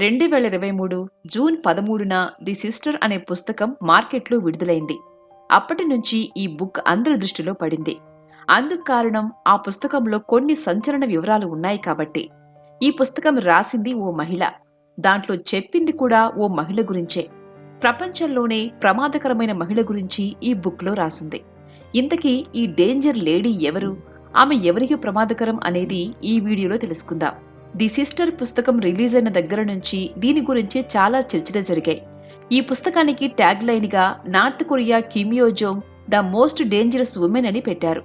రెండు వేల ఇరవై మూడు జూన్ పదమూడున ది సిస్టర్ అనే పుస్తకం మార్కెట్లో విడుదలైంది. అప్పటి నుంచి ఈ బుక్ అందరి దృష్టిలో పడింది. అందుకు కారణం ఆ పుస్తకంలో కొన్ని సంచలన వివరాలు ఉన్నాయి కాబట్టి. ఈ పుస్తకం రాసింది ఓ మహిళ. దాంట్లో చెప్పింది కూడా ఓ మహిళ గురించే. ప్రపంచంలోనే ప్రమాదకరమైన మహిళ గురించి ఈ బుక్లో రాసింది. ఇంతకీ ఈ డేంజర్ లేడీ ఎవరు? ఆమె ఎవరికి ప్రమాదకరం అనేది ఈ వీడియోలో తెలుసుకుందాం. ది సిస్టర్ పుస్తకం రిలీజ్ అయిన దగ్గర నుంచి దీని గురించి చాలా చర్చలు జరిగాయి. ఈ పుస్తకానికి ట్యాగ్ లైన్గా North Korea Kim Yo Jong the most dangerous women అని పెట్టారు.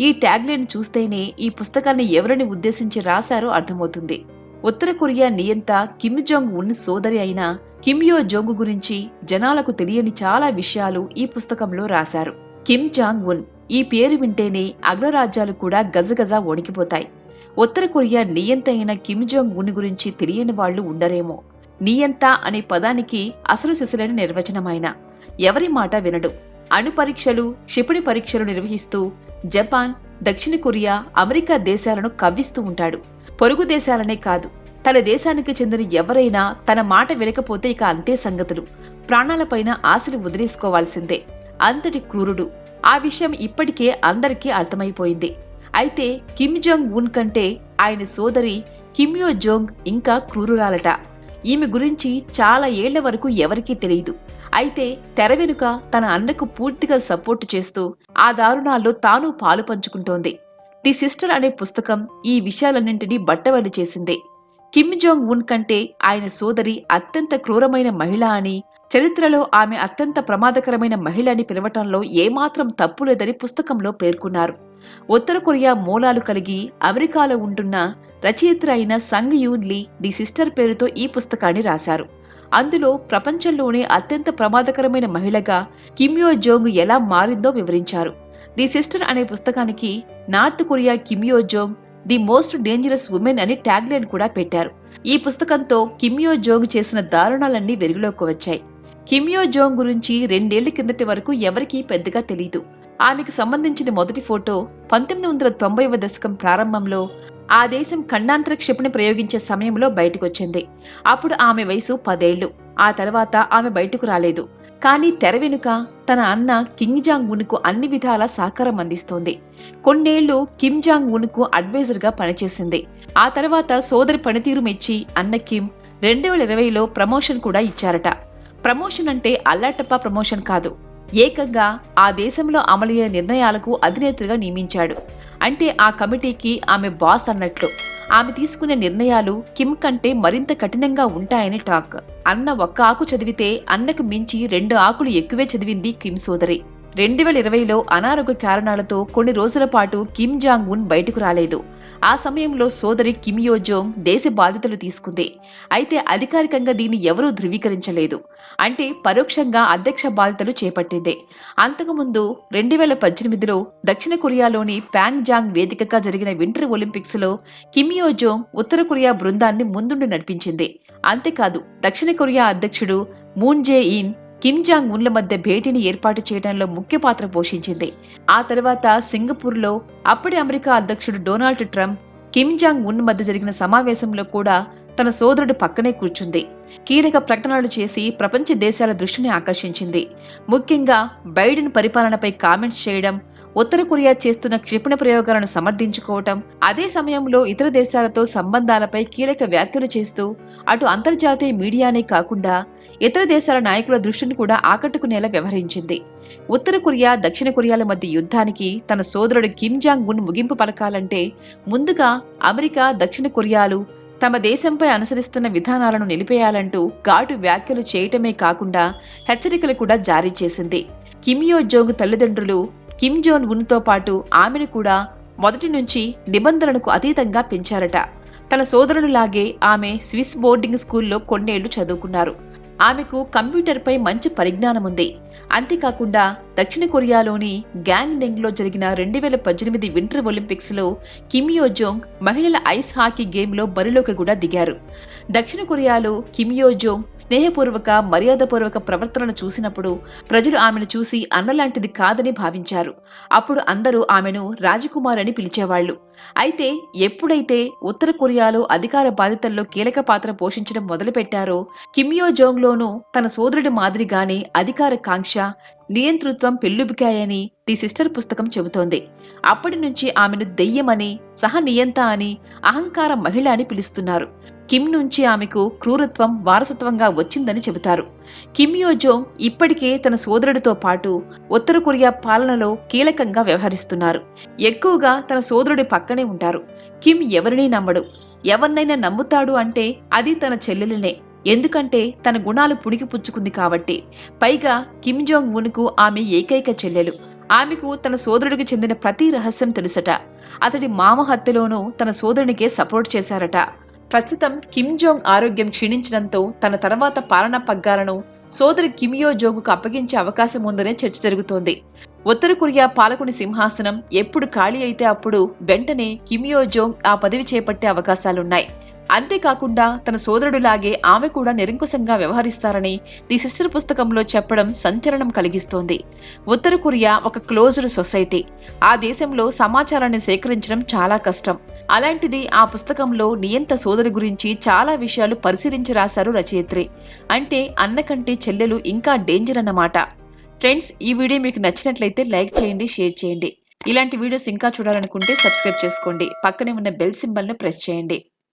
ఈ ట్యాగ్ లైన్ చూస్తేనే ఈ పుస్తకాన్ని ఎవరిని ఉద్దేశించి రాశారో అర్థమవుతుంది. ఉత్తర కొరియా నియంత కిమ్ జోంగ్ ఉన్ సోదరి అయిన కిమ్యో జోంగ్ గురించి జనాలకు తెలియని చాలా విషయాలు ఈ పుస్తకంలో రాశారు. కిమ్ జాంగ్ ఉన్ ఈ పేరు వింటేనే అగ్రరాజ్యాలు కూడా గజగజ వణికిపోతాయి. ఉత్తర కొరియా నియంత అయిన కిమ్ జోంగ్ ఉన్ గురించి తెలియని వాళ్ళు ఉండరేమో. నియంత అనే పదానికి అసలు శిశులైన నిర్వచనమైన ఎవరి మాట వినడు. అణు పరీక్షలు క్షిపణి పరీక్షలు నిర్వహిస్తూ జపాన్ దక్షిణ కొరియా అమెరికా దేశాలను కవ్విస్తూ ఉంటాడు. పొరుగు దేశాలనే కాదు. తన దేశానికి చెందిన ఎవరైనా తన మాట వినకపోతే ఇక అంతే సంగతులు. ప్రాణాలపైన ఆశలు వదిలేసుకోవాల్సిందే. అంతటి క్రూరుడు. ఆ విషయం ఇప్పటికే అందరికీ అర్థమైపోయింది. అయితే కిమ్ జోంగ్ ఉన్ కంటే ఆయన సోదరి కిమ్యో జోంగ్ ఇంకా క్రూరురాలట. ఈమె గురించి చాలా ఏళ్ళ వరకు ఎవరికీ తెలియదు అయితే తెర వెనుక తన అన్నకు పూర్తిగా సపోర్టు చేస్తూ ఆ దారుణాల్లో తాను పాలు పంచుకుంటోంది. ది సిస్టర్ అనే పుస్తకం ఈ విషయాలన్నింటినీ బట్టవలి చేసింది. కిమ్ జోంగ్ ఉన్ కంటే ఆయన సోదరి అత్యంత క్రూరమైన మహిళ అని చరిత్రలో ఆమె అత్యంత ప్రమాదకరమైన మహిళ అని పిలవటంలో ఏమాత్రం తప్పు లేదని పుస్తకంలో పేర్కొన్నారు. ఉత్తర కొరియా మూలాలు కలిగి అమెరికాలో ఉంటున్న రచయిత్ర అయిన సంగ్ యూన్ లీ ది సిస్టర్ పేరుతో ఈ పుస్తకాన్ని రాశారు. అందులో ప్రపంచంలోనే అత్యంత ప్రమాదకరమైన మహిళగా కిమ్యో జోంగ్ ఎలా మారిందో వివరించారు. ది సిస్టర్ అనే పుస్తకానికి North Korea Kim Yo Jong the most dangerous women అని ట్యాగ్లైన్ కూడా పెట్టారు. ఈ పుస్తకంతో కిమ్యో జోంగ్ చేసిన దారుణాలన్నీ వెలుగులోకి వచ్చాయి. కిమ్యో జోంగ్ గురించి రెండేళ్ళ కిందటి వరకు ఎవరికీ పెద్దగా తెలీదు. ఆమెకు సంబంధించిన మొదటి ఫోటో పంతొమ్మిది వందల తొంభైవ దశకం ప్రారంభంలో ఆ దేశం ఖండాంతర క్షిపణి ప్రయోగించే సమయంలో బయటకొచ్చింది. అప్పుడు ఆమె వయసు పదేళ్ళు. ఆ తర్వాత ఆమె బయటకు రాలేదు. కానీ తెర వెనుక తన అన్న కింగ్ జాంగ్ ఉన్కు అన్ని విధాల సహకారం అందిస్తోంది. కొన్నేళ్ళు కిమ్ జాంగ్ ఉన్కు అడ్వైజర్గా పనిచేసింది. ఆ తర్వాత సోదరి పనితీరు మెచ్చి అన్న కిమ్ రెండు వేల ఇరవైలో ప్రమోషన్ కూడా ఇచ్చారట. ప్రమోషన్ అంటే అల్లాటప్ప ప్రమోషన్ కాదు. ఏకంగా ఆ దేశంలో అమలయ్యే నిర్ణయాలకు అధినేత్రిగా నియమించాడు. అంటే ఆ కమిటీకి ఆమె బాస్ అన్నట్లు. ఆమె తీసుకునే నిర్ణయాలు కిమ్ కంటే మరింత కఠినంగా ఉంటాయని టాక్. అన్న ఒక్క ఆకు చదివితే అన్నకు మించి రెండు ఆకులు ఎక్కువే చదివింది కిమ్ సోదరి. రెండు వేల ఇరవైలో అనారోగ్య కారణాలతో కొన్ని రోజుల పాటు కిమ్ జాంగ్ ఉన్ బయటకు రాలేదు. ఆ సమయంలో సోదరి కిమ్ యోజోంగ్ దేశ బాధ్యతలు తీసుకుంది. అయితే అధికారికంగా దీన్ని ఎవరూ ధృవీకరించలేదు. అంటే పరోక్షంగా అధ్యక్ష బాధ్యతలు చేపట్టింది. అంతకుముందు రెండు వేల పద్దెనిమిదిలో దక్షిణ కొరియాలోని ప్యాంగ్ జాంగ్ వేదికగా జరిగిన వింటర్ ఒలింపిక్స్లో కిమ్ యోజోంగ్ ఉత్తర కొరియా బృందాన్ని ముందుండి నడిపించింది. అంతేకాదు దక్షిణ కొరియా అధ్యక్షుడు Moon Jae In Kim Jong ఉన్ల మధ్య భేటీని ఏర్పాటు చేయడంలో ముఖ్య పాత్ర పోషించింది. ఆ తర్వాత సింగపూర్లో అప్పటి అమెరికా అధ్యక్షుడు Donald Trump Kim Jong Un మధ్య జరిగిన సమావేశంలో కూడా తన సోదరుడు పక్కనే కూర్చుంది. కీలక ప్రకటనలు చేసి ప్రపంచ దేశాల దృష్టిని ఆకర్షించింది. ముఖ్యంగా బైడెన్ పరిపాలనపై కామెంట్స్ చేయడం ఉత్తర కొరియా చేస్తున్న క్షిపణి ప్రయోగాలను సమర్థించుకోవటం అదే సమయంలో ఇతర దేశాలతో సంబంధాలపై కీలక వ్యాఖ్యలు చేస్తూ అటు అంతర్జాతీయ మీడియానే కాకుండా ఇతర దేశాల నాయకుల దృష్టిని కూడా ఆకట్టుకునేలా వ్యవహరించింది. ఉత్తర కొరియా దక్షిణ కొరియాల మధ్య యుద్ధానికి తన సోదరుడు కిమ్ జాంగ్ ఉన్ ముగింపు పలకాలంటే ముందుగా అమెరికా దక్షిణ కొరియాలు తమ దేశంపై అనుసరిస్తున్న విధానాలను నిలిపేయాలంటూ ఘాటు వ్యాఖ్యలు చేయటమే కాకుండా హెచ్చరికలు కూడా జారీ చేసింది. కిమియో జోగు తల్లిదండ్రులు కిమ్ జోన్ ఉన్తో పాటు ఆమెను కూడా మొదటి నుంచి నిబంధనలకు అతీతంగా పెంచారట. తన సోదరునిలాగే ఆమె స్విస్ బోర్డింగ్ స్కూల్లో కొన్నేళ్ళు చదువుకున్నారు. ఆమెకు కంప్యూటర్పై మంచి పరిజ్ఞానం ఉంది అంతేకాకుండా దక్షిణ కొరియాలోని గ్యాంగ్ డెంగ్లో జరిగిన రెండు వేల పద్దెనిమిది వింటర్ ఒలింపిక్స్లో కిమియోజోంగ్ మహిళల ఐస్ హాకీ గేమ్లో బరిలోకి కూడా దిగారు. దక్షిణ కొరియాలో కిమియోజోంగ్ స్నేహపూర్వక మర్యాదపూర్వక ప్రవర్తనను చూసినప్పుడు ప్రజలు ఆమెను చూసి అన్నలాంటిది కాదని భావించారు. అప్పుడు అందరూ ఆమెను రాజకుమార్ అని పిలిచేవాళ్ళు అయితే ఎప్పుడైతే ఉత్తర కొరియాలో అధికార బాధ్యతల్లో కీలక పాత్ర పోషించడం మొదలుపెట్టారో కిమియోజోంగ్లోనూ తన సోదరుడి మాదిరిగానే అధికార కాంక్ష నియంతృత్వం పెళ్ళుబికాయని ది సిస్టర్ పుస్తకం చెబుతోంది. అప్పటి నుంచి ఆమెను దెయ్యమని సహనియంత అని అహంకార మహిళ అని పిలుస్తున్నారు. కిమ్ నుంచి ఆమెకు క్రూరత్వం వారసత్వంగా వచ్చిందని చెబుతారు. కిమ్ యోజోంగ్ ఇప్పటికే తన సోదరుడితో పాటు ఉత్తర కొరియా పాలనలో కీలకంగా వ్యవహరిస్తున్నారు. ఎక్కువగా తన సోదరుడి పక్కనే ఉంటారు. కిమ్ ఎవరినీ నమ్మడు. ఎవరినైనా నమ్ముతాడు అంటే అది తన చెల్లెలనే. ఎందుకంటే తన గుణాలు పుణికిపుచ్చుకుంది కాబట్టి. పైగా కిమ్ జోంగ్ ఉన్కు ఆమె ఏకైక చెల్లెలు. ఆమెకు తన సోదరుడికి చెందిన ప్రతి రహస్యం తెలుసట. అతడి మామ హత్యలోనూ తన సోదరునికే సపోర్ట్ చేశారట. ప్రస్తుతం కిమ్ జోంగ్ ఆరోగ్యం క్షీణించడంతో తన తర్వాత పాలనా పగ్గాలను సోదరి కిమియో జోగుకు అప్పగించే అవకాశం ఉందనే చర్చ జరుగుతోంది. ఉత్తర కొరియా పాలకుని సింహాసనం ఎప్పుడు ఖాళీ అయితే అప్పుడు వెంటనే కిమియో జోంగ్ ఆ పదవి చేపట్టే అవకాశాలున్నాయి. అంతేకాకుండా తన సోదరుడిలాగే ఆమె కూడా నిరంకుశంగా వ్యవహరిస్తారని ది సిస్టర్ పుస్తకంలో చెప్పడం సంచలనం కలిగిస్తోంది. ఉత్తర కొరియా ఒక క్లోజ్డ్ సొసైటీ. ఆ దేశంలో సమాచారాన్ని సేకరించడం చాలా కష్టం. అలాంటిది ఆ పుస్తకంలో నియంత సోదరి గురించి చాలా విషయాలు పరిశీలించి రాశారు రచయిత్రి. అంటే అన్న కంటే చెల్లెలు ఇంకా డేంజర్ అన్నమాట. ఫ్రెండ్స్ ఈ వీడియో మీకు నచ్చినట్లయితే లైక్ చేయండి షేర్ చేయండి. ఇలాంటి వీడియోస్ ఇంకా చూడాలనుకుంటే సబ్స్క్రైబ్ చేసుకోండి. పక్కనే ఉన్న బెల్ సింబల్ను ప్రెస్ చేయండి.